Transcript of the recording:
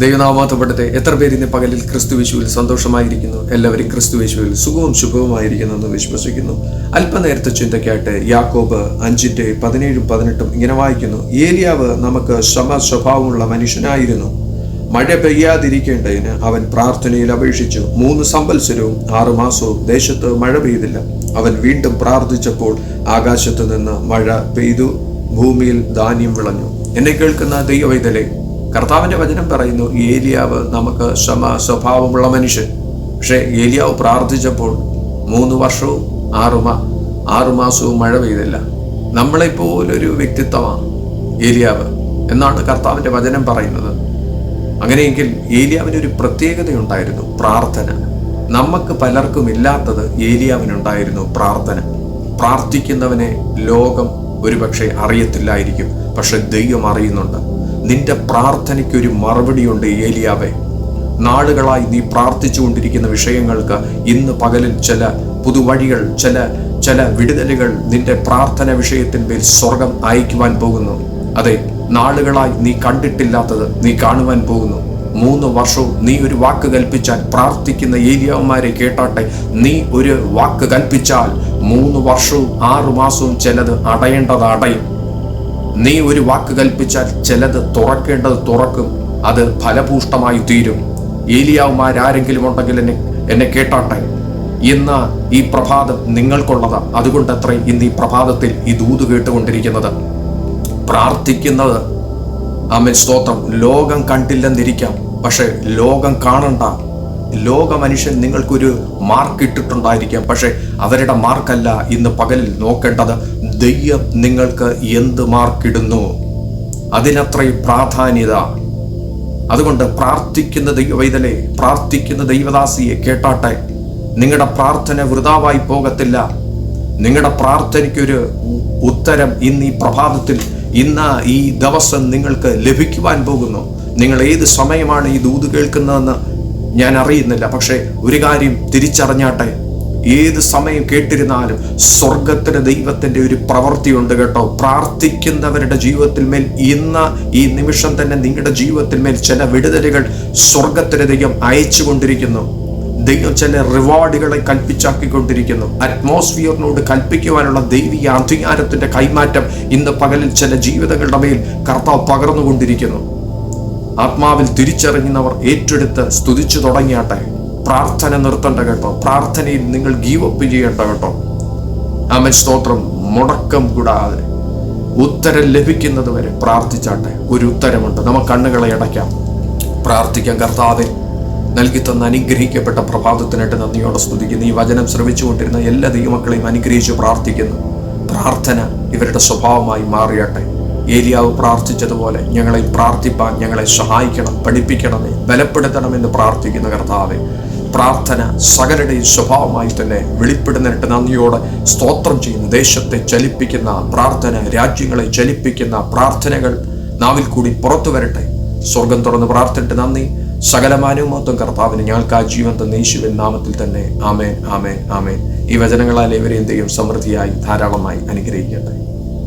ദൈവനാമാത്തപ്പെടട്ടെ എത്ര പേര് ഇന്ന് പകലിൽ ക്രിസ്തു വിശുവിൽ സന്തോഷമായിരിക്കുന്നു? എല്ലാവരും ക്രിസ്തു വിശുവിൽ സുഖവും ശുഭവുമായിരിക്കുന്നു എന്ന് വിശ്വസിക്കുന്നു. അല്പനേരത്തെ ചിന്തയ്ക്കായിട്ട് യാക്കോബ് അഞ്ചിന്റെ പതിനേഴും പതിനെട്ടും ഇങ്ങനെ വായിക്കുന്നു. ഏലിയാവ് നമുക്ക് ശമ സ്വഭാവമുള്ള മനുഷ്യനായിരുന്നു. മഴ പെയ്യാതിരിക്കേണ്ടതിന് അവൻ പ്രാർത്ഥനയിൽ അപേക്ഷിച്ചു. മൂന്ന് സംവത്സരവും ആറുമാസവും ദേശത്ത് മഴ പെയ്തില്ല. അവൻ വീണ്ടും പ്രാർത്ഥിച്ചപ്പോൾ ആകാശത്ത് നിന്ന് മഴ പെയ്തു. ഭൂമിയിൽ ധാന്യം വിളഞ്ഞു. എന്നെ കേൾക്കുന്ന ദൈവവൈതലെ കർത്താവിന്റെ വചനം പറയുന്നു ഏലിയാവ് നമുക്ക് സമ സ്വഭാവമുള്ള മനുഷ്യൻ. പക്ഷേ ഏലിയാവ് പ്രാർത്ഥിച്ചപ്പോൾ മൂന്ന് വർഷവും ആറുമാ ആറുമാസവും മഴ പെയ്തില്ല. നമ്മളെപ്പോലൊരു വ്യക്തിത്വമാണ് ഏലിയാവ് എന്നാണ് കർത്താവിന്റെ വചനം പറയുന്നത്. അങ്ങനെയെങ്കിൽ ഏലിയാവിന് ഒരു പ്രത്യേകതയുണ്ടായിരുന്നു പ്രാർത്ഥന. നമുക്ക് പലർക്കും ഇല്ലാത്തത് ഏലിയാവിനുണ്ടായിരുന്നു പ്രാർത്ഥന. പ്രാർത്ഥിക്കുന്നവനെ ലോകം ഒരുപക്ഷെ അറിയത്തില്ലായിരിക്കും പക്ഷെ ദൈവം അറിയുന്നുണ്ട്. നിന്റെ പ്രാർത്ഥനയ്ക്കൊരു മറുപടിയുണ്ട് ഏലിയാവേ. നാടുകളായി നീ പ്രാർത്ഥിച്ചുകൊണ്ടിരിക്കുന്ന വിഷയങ്ങൾക്ക് ഇന്ന് പകലിൽ ചില പുതുവഴികൾ ചില ചില വിടുതലുകൾ നിന്റെ പ്രാർത്ഥന വിഷയത്തിന്മേൽ സ്വർഗം അയക്കുവാൻ പോകുന്നു. അതെ നാളുകളായി നീ കണ്ടിട്ടില്ലാത്തത് നീ കാണുവാൻ പോകുന്നു. മൂന്ന് വർഷവും നീ ഒരു വാക്ക് കൽപ്പിച്ചാൽ പ്രാർത്ഥിക്കുന്ന ഏലിയാവന്മാരെ കേട്ടാട്ടെ നീ ഒരു വാക്ക് കൽപ്പിച്ചാൽ മൂന്ന് വർഷവും ആറു മാസവും ചിലത് അടയേണ്ടത് അടയും. നീ ഒരു വാക്ക് കൽപ്പിച്ചാൽ ചിലത് തുറക്കേണ്ടത് തുറക്കും അത് ഫലഭൂഷ്ടമായി തീരും. ഏലിയാവുമാരാരെങ്കിലും ഉണ്ടെങ്കിൽ എന്നെ എന്നെ കേട്ടാട്ടെ. ഇന്ന് ഈ പ്രഭാതം നിങ്ങൾക്കുള്ളതാ. അതുകൊണ്ട് അത്ര ഇന്ന് ഈ പ്രഭാതത്തിൽ ഈ ദൂത് കേട്ടുകൊണ്ടിരിക്കുന്നത്. പ്രാർത്ഥിക്കുന്നത്. അമ്മൻ സ്തോത്രം. ലോകം കണ്ടില്ലെന്നിരിക്കാം. പക്ഷെ ലോകം കാണണ്ട. ലോക മനുഷ്യൻ നിങ്ങൾക്കൊരു മാർക്ക് ഇട്ടിട്ടുണ്ടായിരിക്കാം. പക്ഷെ അവരുടെ മാർക്കല്ല ഇന്ന് പകലിൽ നോക്കേണ്ടത്. ദൈവം നിങ്ങൾക്ക് എന്ത് മാർക്കിടുന്നു? അതിനത്ര പ്രാധാന്യത. അതുകൊണ്ട് പ്രാർത്ഥിക്കുന്ന ദൈവവൈതലെ പ്രാർത്ഥിക്കുന്ന ദൈവദാസിയെ കേട്ടാട്ടെ. നിങ്ങളുടെ പ്രാർത്ഥന വൃതാവായി പോകത്തില്ല. നിങ്ങളുടെ പ്രാർത്ഥനയ്ക്കൊരു ഉത്തരം ഇന്ന് ഈ പ്രഭാതത്തിൽ ഇന്ന് ഈ ദിവസം നിങ്ങൾക്ക് ലഭിക്കുവാൻ പോകുന്നു. നിങ്ങൾ ഏത് സമയമാണ് ഈ ദൂത് കേൾക്കുന്നതെന്ന് ഞാൻ അറിയുന്നില്ല. പക്ഷേ ഒരു കാര്യം തിരിച്ചറിഞ്ഞാട്ടെ. ഏത് സമയം കേട്ടിരുന്നാലും സ്വർഗത്തിന് ദൈവത്തിന്റെ ഒരു പ്രവൃത്തിയുണ്ട് കേട്ടോ. പ്രാർത്ഥിക്കുന്നവരുടെ ജീവിതത്തിൽ മേൽ ഇന്ന് ഈ നിമിഷം തന്നെ നിങ്ങളുടെ ജീവിതത്തിൽ മേൽ ചില വിടുതലുകൾ സ്വർഗത്തിന് ദൈവം അയച്ചുകൊണ്ടിരിക്കുന്നു. ദൈവം ചില റിവാർഡുകളെ കൽപ്പിച്ചാക്കിക്കൊണ്ടിരിക്കുന്നു. അറ്റ്മോസ്ഫിയറിനോട് കൽപ്പിക്കുവാനുള്ള ദൈവിക അധികാരത്തിന്റെ കൈമാറ്റം ഇന്ന് പകലിൽ ചില ജീവിതങ്ങളുടെ മേൽ കർത്താവ് പകർന്നുകൊണ്ടിരിക്കുന്നു. ആത്മാവിൽ തിരിച്ചറിഞ്ഞവർ ഏറ്റെടുത്ത് സ്തുതിച്ചു തുടങ്ങിയാട്ടെ. പ്രാർത്ഥന നിർത്തണ്ട കേട്ടോ. പ്രാർത്ഥനയിൽ നിങ്ങൾ ഗീവപ്പ് ചെയ്യേണ്ട കേട്ടോ. ആമൻ. സ്തോത്രം. മുടക്കം കൂടാതെ ഉത്തരം ലഭിക്കുന്നത് വരെ പ്രാർത്ഥിച്ചാട്ടെ. ഒരു ഉത്തരമുണ്ട്. നമുക്ക് കണ്ണുകളെ അടയ്ക്കാം. പ്രാർത്ഥിക്കാം. കർത്താവെ നൽകി തന്ന അനുഗ്രഹിക്കപ്പെട്ട പ്രഭാതത്തിനായിട്ട് നന്ദിയോടെ സ്തുതിക്കുന്നു. ഈ വചനം ശ്രമിച്ചുകൊണ്ടിരുന്ന എല്ലാ ദൈവമക്കളെയും അനുഗ്രഹിച്ച് പ്രാർത്ഥിക്കുന്നു. പ്രാർത്ഥന ഇവരുടെ സ്വഭാവമായി മാറിയട്ടെ. ഏലിയാവ് പ്രാർത്ഥിച്ചതുപോലെ ഞങ്ങളെ പ്രാർത്ഥിപ്പാൻ ഞങ്ങളെ സഹായിക്കണം പഠിപ്പിക്കണമേ ബലപ്പെടുത്തണമെന്ന് പ്രാർത്ഥിക്കുന്ന കർത്താവെ. പ്രാർത്ഥന സകലരുടെയും സ്വഭാവമായി തന്നെ വെളിപ്പെടുന്നതിട്ട് നന്ദിയോടെ സ്തോത്രം ചെയ്യുന്നു. ദേശത്തെ ചലിപ്പിക്കുന്ന പ്രാർത്ഥന രാജ്യങ്ങളെ ചലിപ്പിക്കുന്ന പ്രാർത്ഥനകൾ നാവിൽ കൂടി പുറത്തു വരട്ടെ. സ്വർഗം തുറന്ന് പ്രാർത്ഥിട്ട് നന്ദി. സകലമാനവും മൊത്തം കർത്താവിന് ഞങ്ങൾക്ക് ആ ജീവൻ തന്ന നാമത്തിൽ തന്നെ ആമേൻ ആമേൻ ആമേൻ. ഈ വചനങ്ങളാൽ ഇവരെ എന്തെയും സമൃദ്ധിയായി ധാരാളമായി അനുഗ്രഹിക്കട്ടെ.